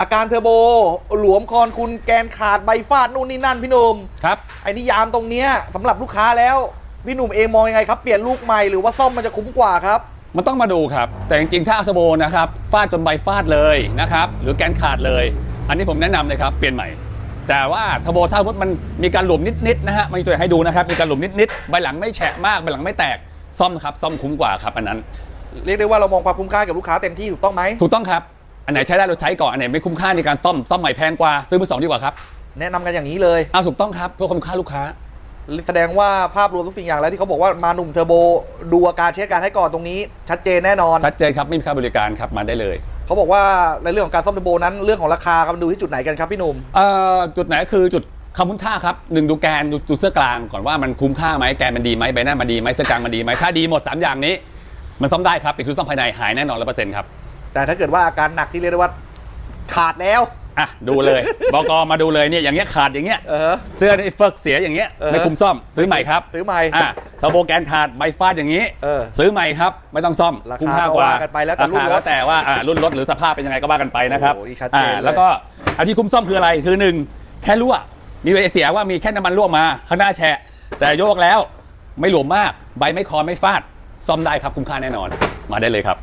อาการเทอร์โบ หลวมคอนคุณแกนขาดใบฟาดนู่นนี่นั่นพี่หนุ่มครับไอ้นิยามตรงเนี้ยสำหรับลูกค้าแล้ว พี่หนุ่มเองมองยังไงครับ เปลี่ยนลูกใหม่หรือว่าซ่อมมันจะคุ้มกว่าครับ มันต้องมาดูครับ แต่จริงๆ ถ้าเอาเทอร์โบนะครับฟาดจนใบฟาดเลยนะครับหรือแกนขาดเลย อันนี้ผมแนะนำเลยครับเปลี่ยนใหม่ แต่ว่าเทอร์โบถ้าสมมติมันมีการหลวมนิดๆนะฮะมันมีตัวอย่างให้ดูนะครับมีการหลวมนิดๆใบหลังไม่แฉะมากใบหลังไม่แตกซ่อมครับซ่อมคุ้มกว่าครับอันนั้น เรียกได้ว่าเรามองความคุ้มค่ากับลูกค้าเต็มที่ถูกต้องไหมถูกต้องครับ อันไหนใช้ได้เราใช้ก่อน อันไหนไม่คุ้มค่าในการซ่อมซ่อมใหม่แพงกว่าซื้อมือสองดีกว่าครับแนะนำกันอย่างนี้เลย เอาถูกต้องครับเพื่อคุ้มค่าลูกค้า แสดงว่าภาพรวมทุกสิ่งอย่างแล้วที่เขาบอกว่ามาหนุ่มเทอร์โบดูอาการเช็คอาการให้ก่อนตรงนี้ ชัดเจนแน่นอน ชัดเจนครับไม่มีค่าบริการครับมาได้เลย เขาบอกว่าในเรื่องของการซ่อมเทอร์โบนั้นเรื่องของราคาครับมันดูที่จุดไหนกันครับพี่หนุ่ม เอ่อจุดไหนคือจุดคำคุ้มค่าครับหนึ่งดูแกนดูดูเสื้อกลางก่อนว่ามันคุ้มค่าไหมแกนมันดีไหมใบหน้ามันดีไหมเสื้อกลางมันดีไหมถ้าดีหมดสามอย่างนี้ มันซ่อมได้ครับเป็นชุดซ่อมภายในหายแน่นอนร้อยเปอร์เซ็นต์ครับ แต่ถ้าเกิดว่าอาการหนักที่เรียกได้ว่าขาดแล้ว อะดูเลย บกมาดูเลยเนี่ยอย่างเงี้ยขาดอย่างเงี้ยเออ เสื้อนี่เฟิกเสียอย่างเงี้ยเออ ไม่คุ้มซ่อมซื้อใหม่ครับซื้อใหม่ อะเทอร์โบแกนขาดใบฟาดอย่างนี้ เออซื้อใหม่ครับ ไม่ต้องซ่อมราคาคุ้มค่ากว่าก็ว่ากันไปแล้วแต่รุ่นราคารถแล้วแต่ว่าอะรุ่นรถหรือสภาพเป็นยังไงก็ว่ากันไปนะครับโอ้โหนี่ชัดเจนอะเลย แล้วก็อันที่คุ้มซ่อมคืออะไรคือหนึ่งแค่รั่วมีเสียว่ามีแค่น้ำมันรั่วมาข้างหน้าแฉะแต่โยกแล้วไม่หลวมมากใบไม่คอนไม่ฟาดซ่อมได้ครับคุ้มค่าแน่นอน มาได้เลยครับ